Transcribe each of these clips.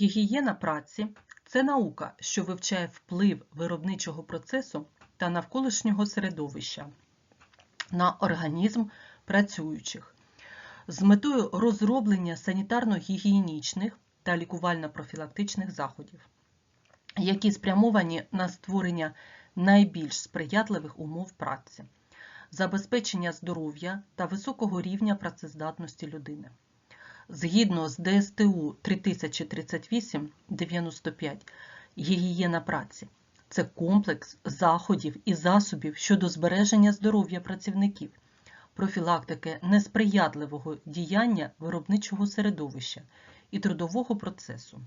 Гігієна праці це наука, що вивчає вплив виробничого процесу та навколишнього середовища на організм працюючих з метою розроблення санітарно-гігієнічних та лікувально-профілактичних заходів, які спрямовані на створення найбільш сприятливих умов праці, забезпечення здоров'я та високого рівня працездатності людини. Згідно з ДСТУ 3038-95, гігієна праці це комплекс заходів і засобів щодо збереження здоров'я працівників, профілактики несприятливого діяння виробничого середовища і трудового процесу.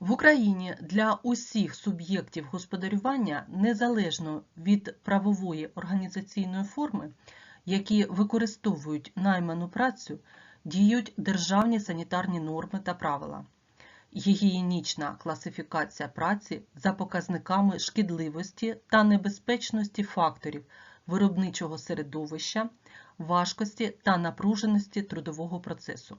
В Україні для усіх суб'єктів господарювання незалежно від правової організаційної форми, які використовують найману працю, діють державні санітарні норми та правила. Гігієнічна класифікація праці за показниками шкідливості та небезпечності факторів виробничого середовища, важкості та напруженості трудового процесу,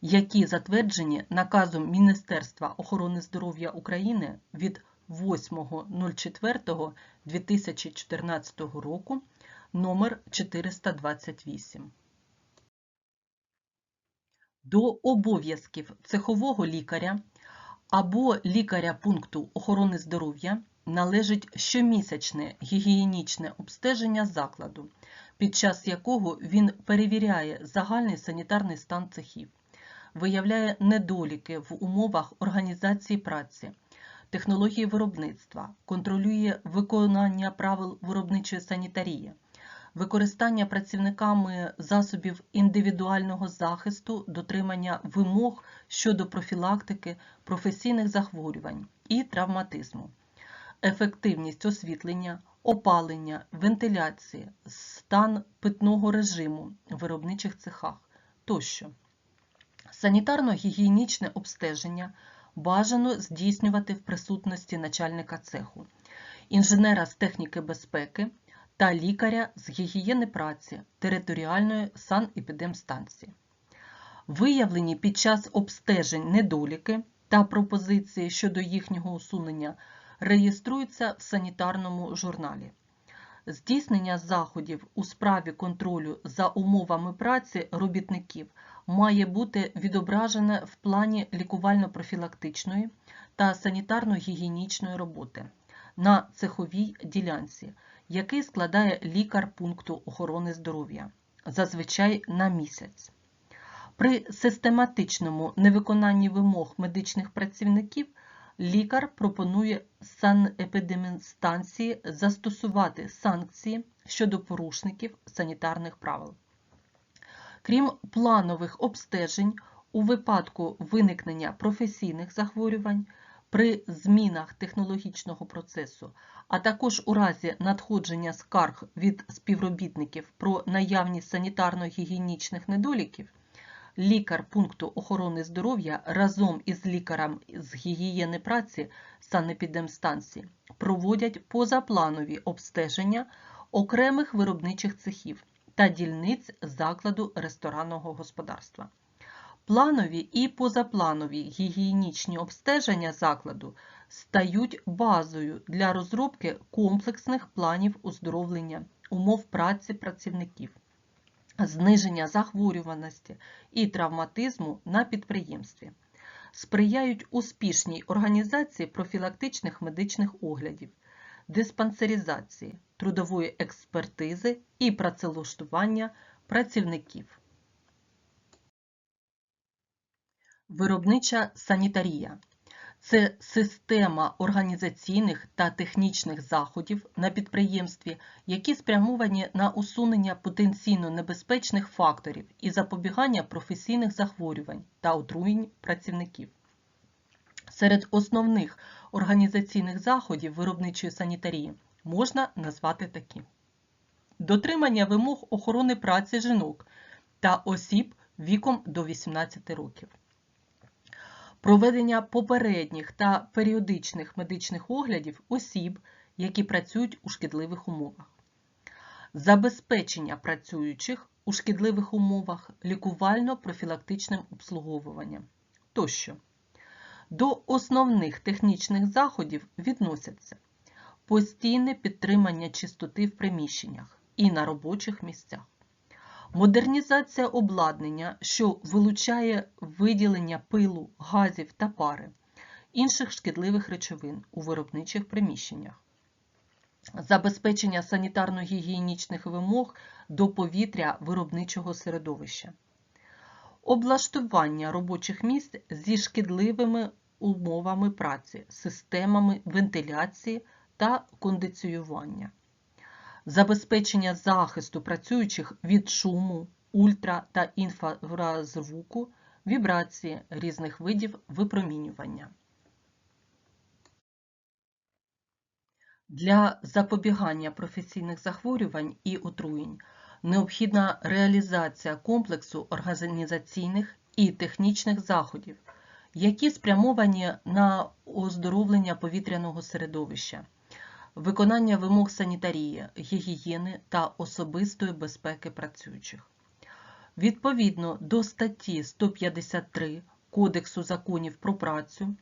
які затверджені наказом Міністерства охорони здоров'я України від 8.04.2014 року номер 428. До обов'язків цехового лікаря або лікаря пункту охорони здоров'я належить щомісячне гігієнічне обстеження закладу, під час якого він перевіряє загальний санітарний стан цехів, виявляє недоліки в умовах організації праці, технології виробництва, контролює виконання правил виробничої санітарії використання працівниками засобів індивідуального захисту, дотримання вимог щодо профілактики професійних захворювань і травматизму, ефективність освітлення, опалення, вентиляції, стан питного режиму в виробничих цехах тощо. Санітарно-гігієнічне обстеження бажано здійснювати в присутності начальника цеху, інженера з техніки безпеки, та лікаря з гігієни праці територіальної санепідемстанції. Виявлені під час обстежень недоліки та пропозиції щодо їхнього усунення реєструються в санітарному журналі. Здійснення заходів у справі контролю за умовами праці робітників має бути відображене в плані лікувально-профілактичної та санітарно-гігієнічної роботи на цеховій ділянці, який складає лікар пункту охорони здоров'я, зазвичай на місяць. При систематичному невиконанні вимог медичних працівників лікар пропонує санепідемстанції застосувати санкції щодо порушників санітарних правил. Крім планових обстежень, у випадку виникнення професійних захворювань при змінах технологічного процесу, а також у разі надходження скарг від співробітників про наявність санітарно-гігієнічних недоліків, лікар пункту охорони здоров'я разом із лікарем з гігієни праці санепідемстанції проводять позапланові обстеження окремих виробничих цехів та дільниць закладу ресторанного господарства. Планові і позапланові гігієнічні обстеження закладу стають базою для розробки комплексних планів оздоровлення, умов праці працівників, зниження захворюваності і травматизму на підприємстві, сприяють успішній організації профілактичних медичних оглядів, диспансеризації, трудової експертизи і працевлаштування працівників. Виробнича санітарія. Це система організаційних та технічних заходів на підприємстві, які спрямовані на усунення потенційно небезпечних факторів і запобігання професійних захворювань та отруєнь працівників. Серед основних організаційних заходів виробничої санітарії можна назвати такі: дотримання вимог охорони праці жінок та осіб віком до 18 років проведення попередніх та періодичних медичних оглядів осіб, які працюють у шкідливих умовах, забезпечення працюючих у шкідливих умовах лікувально-профілактичним обслуговуванням тощо. До основних технічних заходів відносяться постійне підтримання чистоти в приміщеннях і на робочих місцях, модернізація обладнання, що вилучає виділення пилу, газів та пари, інших шкідливих речовин у виробничих приміщеннях, забезпечення санітарно-гігієнічних вимог до повітря виробничого середовища, облаштування робочих місць зі шкідливими умовами праці, системами вентиляції та кондиціювання, забезпечення захисту працюючих від шуму, ультра та інфразвуку, вібрації різних видів випромінювання. Для запобігання професійних захворювань і отруєнь необхідна реалізація комплексу організаційних і технічних заходів, які спрямовані на оздоровлення повітряного середовища, виконання вимог санітарії, гігієни та особистої безпеки працюючих. Відповідно до статті 153 Кодексу законів про працю,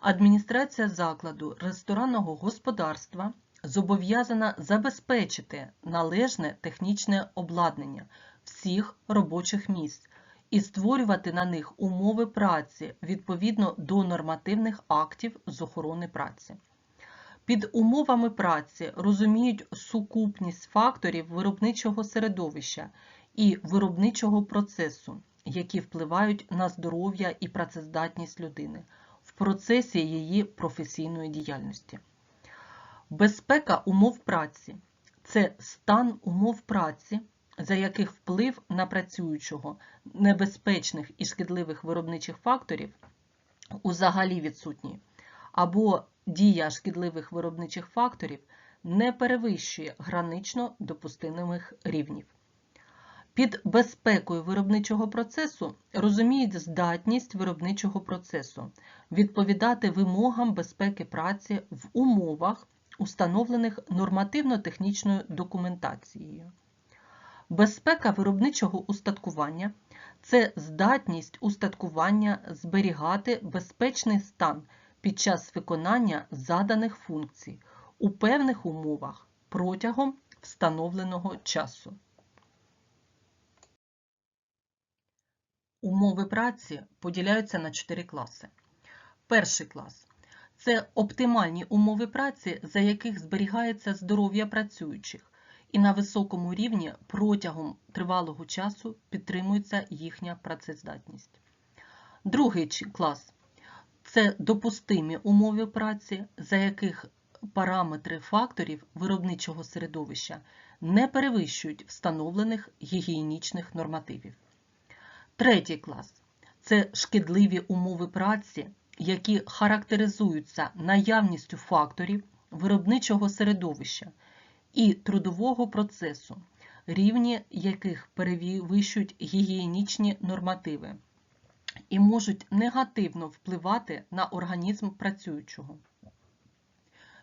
адміністрація закладу ресторанного господарства зобов'язана забезпечити належне технічне обладнання всіх робочих місць і створювати на них умови праці відповідно до нормативних актів з охорони праці. Під умовами праці розуміють сукупність факторів виробничого середовища і виробничого процесу, які впливають на здоров'я і працездатність людини в процесі її професійної діяльності. Безпека умов праці це стан умов праці, за яких вплив на працюючого небезпечних і шкідливих виробничих факторів узагалі відсутній, або дія шкідливих виробничих факторів не перевищує гранично допустимих рівнів. Під безпекою виробничого процесу розуміють здатність виробничого процесу відповідати вимогам безпеки праці в умовах, установлених нормативно-технічною документацією. Безпека виробничого устаткування це здатність устаткування зберігати безпечний стан під час виконання заданих функцій у певних умовах протягом встановленого часу. Умови праці поділяються на чотири класи. Перший клас це оптимальні умови праці, за яких зберігається здоров'я працюючих, і на високому рівні протягом тривалого часу підтримується їхня працездатність. Другий клас це допустимі умови праці, за яких параметри факторів виробничого середовища не перевищують встановлених гігієнічних нормативів. Третій клас це шкідливі умови праці, які характеризуються наявністю факторів виробничого середовища і трудового процесу, рівні яких перевищують гігієнічні нормативи і можуть негативно впливати на організм працюючого.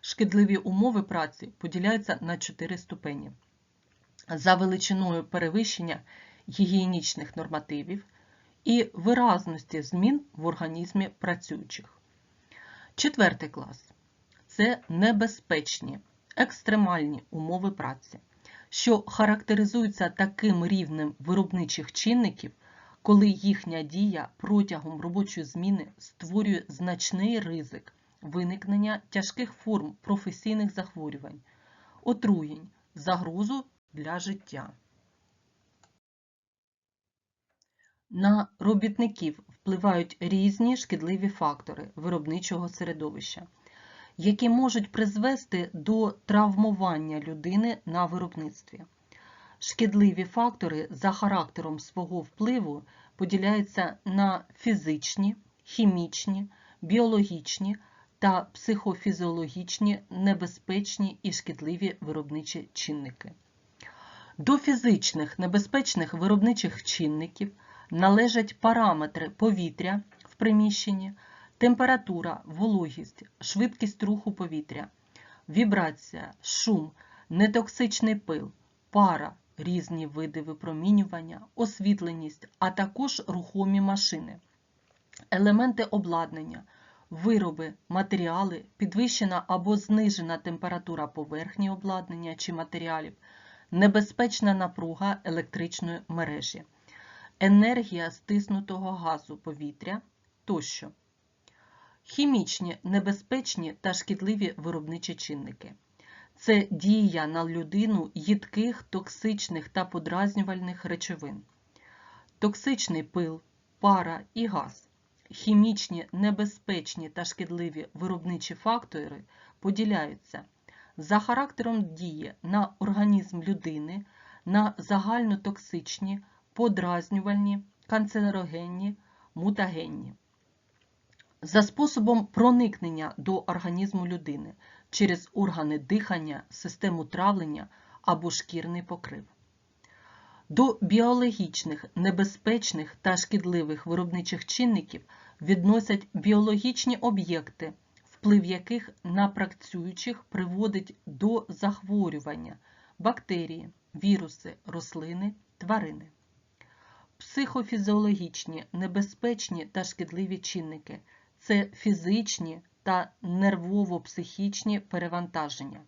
Шкідливі умови праці поділяються на чотири ступені. За величиною перевищення гігієнічних нормативів і виразності змін в організмі працюючих. Четвертий клас це небезпечні, екстремальні умови праці, що характеризуються таким рівнем виробничих чинників, коли їхня дія протягом робочої зміни створює значний ризик виникнення тяжких форм професійних захворювань, отруєнь, загрозу для життя. На робітників впливають різні шкідливі фактори виробничого середовища, які можуть призвести до травмування людини на виробництві. Шкідливі фактори за характером свого впливу поділяються на фізичні, хімічні, біологічні та психофізіологічні небезпечні і шкідливі виробничі чинники. До фізичних небезпечних виробничих чинників належать параметри повітря в приміщенні, температура, вологість, швидкість руху повітря, вібрація, шум, нетоксичний пил, пара, різні види випромінювання, освітленість, а також рухомі машини, елементи обладнання, вироби, матеріали, підвищена або знижена температура поверхні обладнання чи матеріалів, небезпечна напруга електричної мережі, енергія стиснутого газу повітря тощо. Хімічні, небезпечні та шкідливі виробничі чинники. Це дія на людину їдких, токсичних та подразнювальних речовин. Токсичний пил, пара і газ. Хімічні, небезпечні та шкідливі виробничі фактори поділяються за характером дії на організм людини, на загальнотоксичні, подразнювальні, канцерогенні, мутагенні. За способом проникнення до організму людини через органи дихання, систему травлення або шкірний покрив. До біологічних, небезпечних та шкідливих виробничих чинників відносять біологічні об'єкти, вплив яких на працюючих приводить до захворювання бактерії, віруси, рослини, тварини. Психофізіологічні, небезпечні та шкідливі чинники це фізичні та нервово-психічні перевантаження.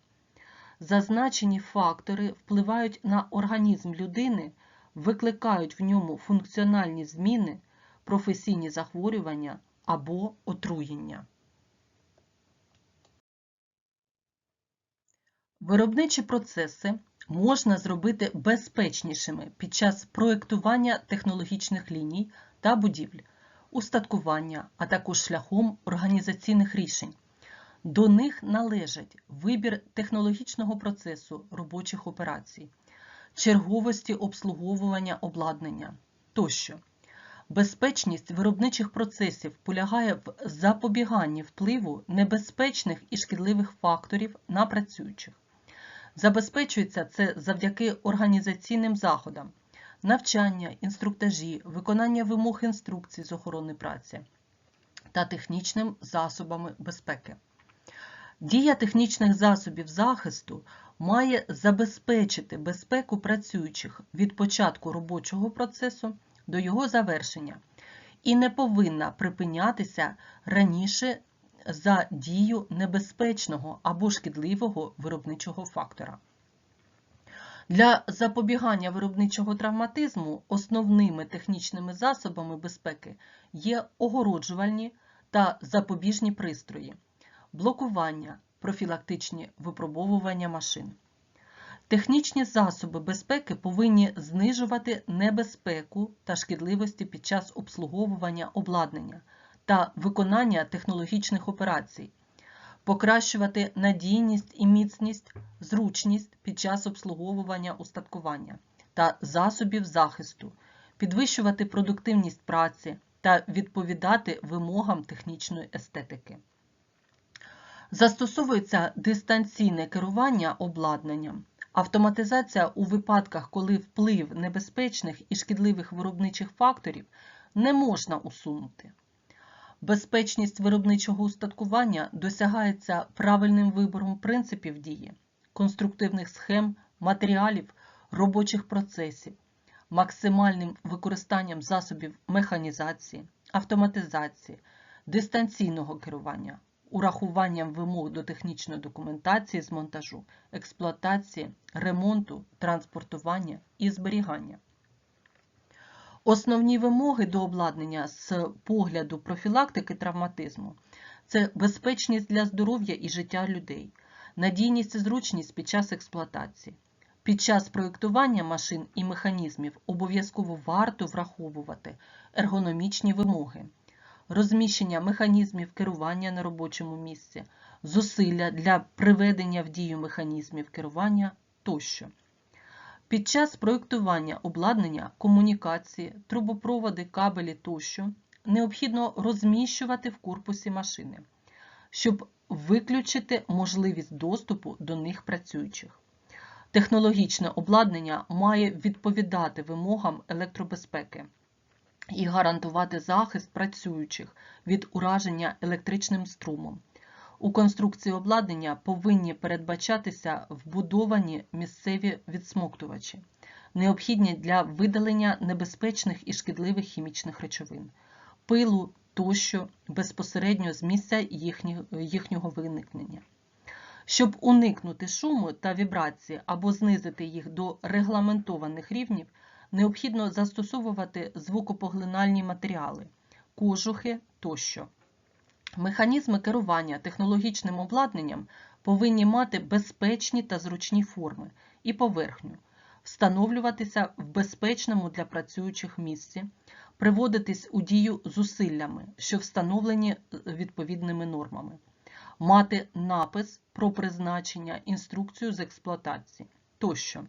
Зазначені фактори впливають на організм людини, викликають в ньому функціональні зміни, професійні захворювання або отруєння. Виробничі процеси можна зробити безпечнішими під час проєктування технологічних ліній та будівель, устаткування, а також шляхом організаційних рішень. До них належать вибір технологічного процесу робочих операцій, черговості обслуговування обладнання тощо. Безпечність виробничих процесів полягає в запобіганні впливу небезпечних і шкідливих факторів на працюючих. Забезпечується це завдяки організаційним заходам, навчання, інструктажі, виконання вимог інструкцій з охорони праці та технічним засобами безпеки. Дія технічних засобів захисту має забезпечити безпеку працюючих від початку робочого процесу до його завершення і не повинна припинятися раніше за дію небезпечного або шкідливого виробничого фактора. Для запобігання виробничого травматизму основними технічними засобами безпеки є огороджувальні та запобіжні пристрої, блокування, профілактичні випробовування машин. Технічні засоби безпеки повинні знижувати небезпеку та шкідливості під час обслуговування обладнання та виконання технологічних операцій, покращувати надійність і міцність, зручність під час обслуговування устаткування та засобів захисту, підвищувати продуктивність праці та відповідати вимогам технічної естетики. Застосовується дистанційне керування обладнанням, автоматизація у випадках, коли вплив небезпечних і шкідливих виробничих факторів не можна усунути. Безпечність виробничого устаткування досягається правильним вибором принципів дії, конструктивних схем, матеріалів, робочих процесів, максимальним використанням засобів механізації, автоматизації, дистанційного керування, урахуванням вимог до технічної документації з монтажу, експлуатації, ремонту, транспортування і зберігання. Основні вимоги до обладнання з погляду профілактики травматизму це безпечність для здоров'я і життя людей, надійність і зручність під час експлуатації. Під час проєктування машин і механізмів обов'язково варто враховувати ергономічні вимоги, розміщення механізмів керування на робочому місці, зусилля для приведення в дію механізмів керування тощо. Під час проєктування обладнання, комунікації, трубопроводи, кабелі тощо необхідно розміщувати в корпусі машини, щоб виключити можливість доступу до них працюючих. Технологічне обладнання має відповідати вимогам електробезпеки і гарантувати захист працюючих від ураження електричним струмом. У конструкції обладнання повинні передбачатися вбудовані місцеві відсмоктувачі, необхідні для видалення небезпечних і шкідливих хімічних речовин, пилу, тощо безпосередньо з місця їхнього виникнення. Щоб уникнути шуму та вібрації або знизити їх до регламентованих рівнів, необхідно застосовувати звукопоглинальні матеріали, кожухи тощо. Механізми керування технологічним обладнанням повинні мати безпечні та зручні форми і поверхню, встановлюватися в безпечному для працюючих місці, приводитись у дію зусиллями, що встановлені е, відповідними нормами, мати напис про призначення, інструкцію з експлуатації тощо.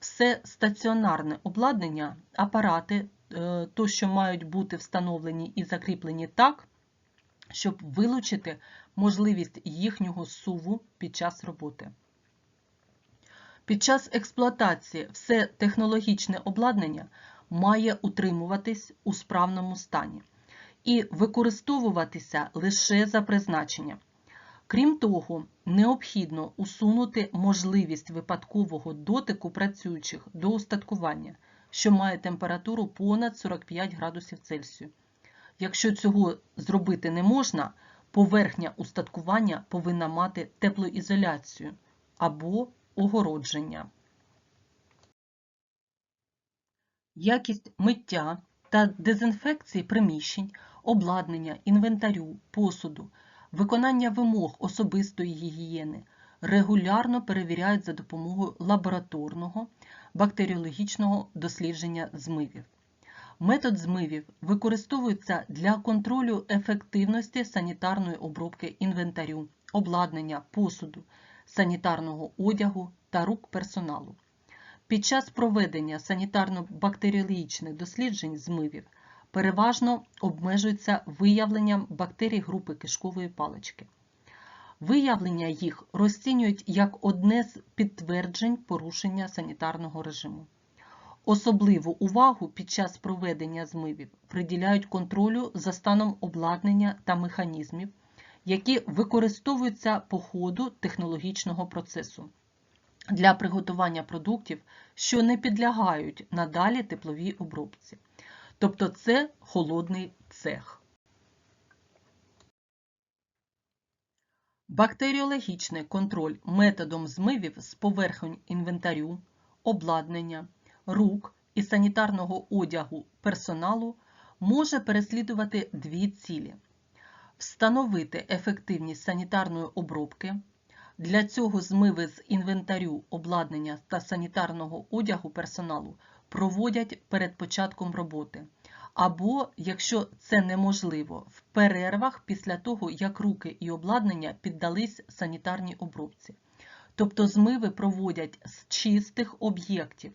Все стаціонарне обладнання, апарати е, тощо мають бути встановлені і закріплені так, щоб вилучити можливість їхнього суву під час роботи. Під час експлуатації все технологічне обладнання має утримуватись у справному стані і використовуватися лише за призначенням. Крім того, необхідно усунути можливість випадкового дотику працюючих до устаткування, що має температуру понад 45 градусів Цельсію. Якщо цього зробити не можна, поверхня устаткування повинна мати теплоізоляцію або огородження. Якість миття та дезінфекції приміщень, обладнання, інвентарю, посуду, виконання вимог особистої гігієни регулярно перевіряють за допомогою лабораторного бактеріологічного дослідження змивів. Метод змивів використовується для контролю ефективності санітарної обробки інвентарю, обладнання, посуду, санітарного одягу та рук персоналу. Під час проведення санітарно-бактеріологічних досліджень змивів переважно обмежується виявленням бактерій групи кишкової палички. Виявлення їх розцінюють як одне з підтверджень порушення санітарного режиму. Особливу увагу під час проведення змивів приділяють контролю за станом обладнання та механізмів, які використовуються по ходу технологічного процесу для приготування продуктів, що не підлягають надалі тепловій обробці. Тобто це холодний цех. Бактеріологічний контроль методом змивів з поверхонь інвентарю, обладнання, рук і санітарного одягу персоналу може переслідувати дві цілі: встановити ефективність санітарної обробки. Для цього змиви з інвентарю, обладнання та санітарного одягу персоналу проводять перед початком роботи. Або, якщо це неможливо, в перервах після того, як руки і обладнання піддались санітарній обробці. Тобто змиви проводять з чистих об'єктів.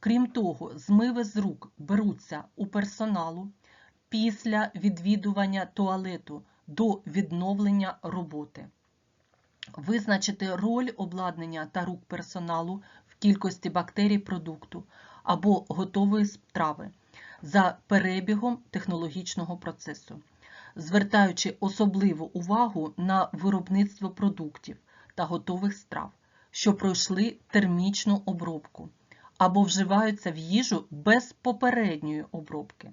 Крім того, змиви з рук беруться у персоналу після відвідування туалету до відновлення роботи. Визначити роль обладнання та рук персоналу в кількості бактерій продукту або готової страви за перебігом технологічного процесу, звертаючи особливу увагу на виробництво продуктів та готових страв, що пройшли термічну обробку або вживаються в їжу без попередньої обробки.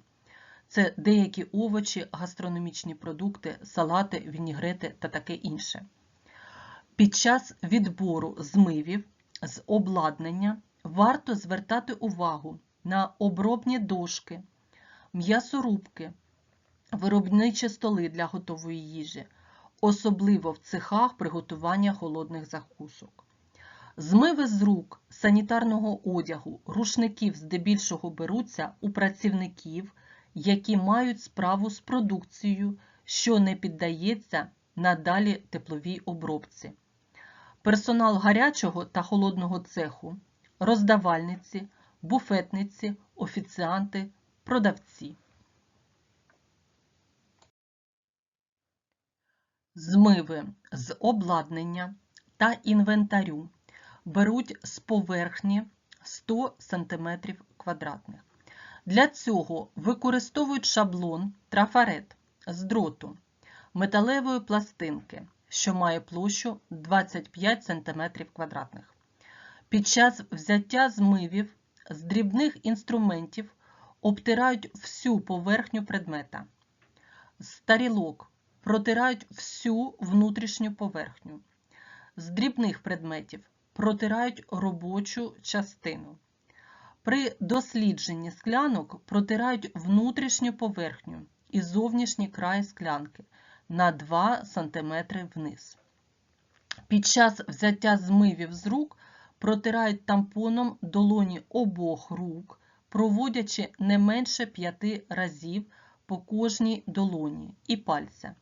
Це деякі овочі, гастрономічні продукти, салати, вінігрети та таке інше. Під час відбору змивів з обладнання варто звертати увагу на обробні дошки, м'ясорубки, виробничі столи для готової їжі, особливо в цехах приготування холодних закусок. Змиви з рук, санітарного одягу, рушників здебільшого беруться у працівників, які мають справу з продукцією, що не піддається надалі тепловій обробці. Персонал гарячого та холодного цеху, роздавальниці, буфетниці, офіціанти, продавці. Змиви з обладнання та інвентарю беруть з поверхні 100 см квадратних. Для цього використовують шаблон трафарет з дроту металевої пластинки, що має площу 25 см квадратних. Під час взяття змивів з дрібних інструментів обтирають всю поверхню предмета. з тарілок протирають всю внутрішню поверхню. З дрібних предметів протирають робочу частину. При дослідженні склянок протирають внутрішню поверхню і зовнішній край склянки на 2 см вниз. Під час взяття змивів з рук протирають тампоном долоні обох рук, проводячи не менше 5 разів по кожній долоні і пальця.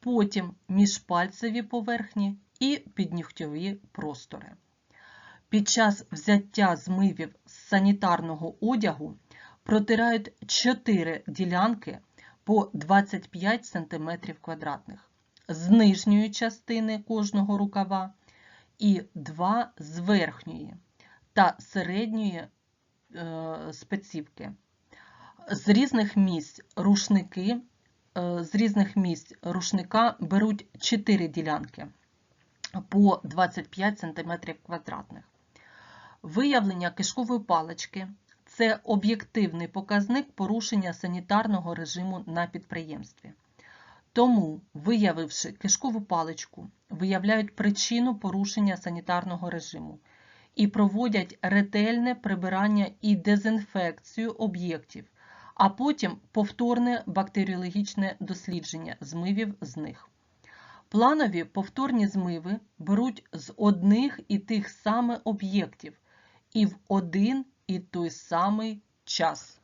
Потім міжпальцеві поверхні і піднігтьові простори. Під час взяття змивів з санітарного одягу протирають 4 ділянки по 25 см квадратних з нижньої частини кожного рукава і 2 з верхньої та середньої е, спецівки. З різних місць рушники, е, з різних місць рушника беруть 4 ділянки по 25 см квадратних. Виявлення кишкової палички – це об'єктивний показник порушення санітарного режиму на підприємстві. Тому, виявивши кишкову паличку, виявляють причину порушення санітарного режиму і проводять ретельне прибирання і дезінфекцію об'єктів, а потім повторне бактеріологічне дослідження змивів з них. Планові повторні змиви беруть з одних і тих самих об'єктів і в один і той самий час.